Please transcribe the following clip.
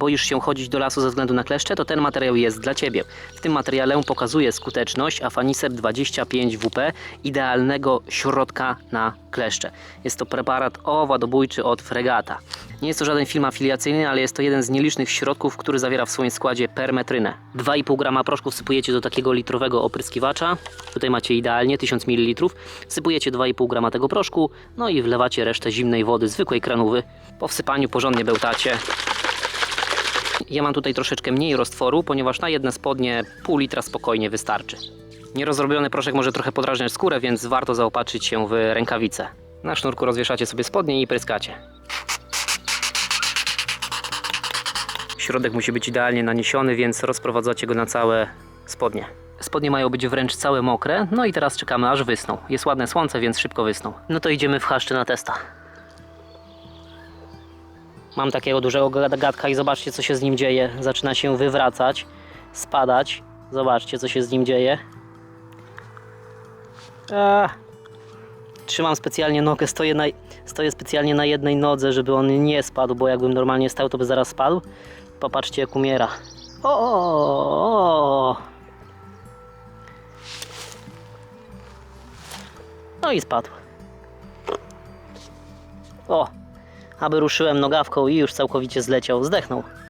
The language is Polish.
boisz się chodzić do lasu ze względu na kleszcze, to ten materiał jest dla Ciebie. W tym materiale pokazuje skuteczność Afanisep 25 WP idealnego środka na kleszcze. Jest to preparat owadobójczy od Fregata. Nie jest to żaden film afiliacyjny, ale jest to jeden z nielicznych środków, który zawiera w swoim składzie permetrynę. 2,5 grama proszku wsypujecie do takiego litrowego opryskiwacza. Tutaj macie idealnie 1000 ml. Wsypujecie 2,5 grama tego proszku, no i wlewacie resztę zimnej wody, zwykłej kranówy. Po wsypaniu porządnie bełtacie. Ja mam tutaj troszeczkę mniej roztworu, ponieważ na jedne spodnie pół litra spokojnie wystarczy. Nierozrobiony proszek może trochę podrażniać skórę, więc warto zaopatrzyć się w rękawice. Na sznurku rozwieszacie sobie spodnie i pryskacie. Środek musi być idealnie naniesiony, więc rozprowadzacie go na całe spodnie. Spodnie mają być wręcz całe mokre, no i teraz czekamy aż wysną. Jest ładne słońce, więc szybko wysną. No to idziemy w chaszczy na testa. Mam takiego dużego gadka i zobaczcie co się z nim dzieje. Zaczyna się wywracać, spadać. Zobaczcie co się z nim dzieje. Eee. Trzymam specjalnie nogę, stoję, na, stoję specjalnie na jednej nodze, żeby on nie spadł, bo jakbym normalnie stał, to by zaraz spadł. Popatrzcie jak umiera. O. No i spadł. O, aby ruszyłem nogawką i już całkowicie zleciał, zdechnął.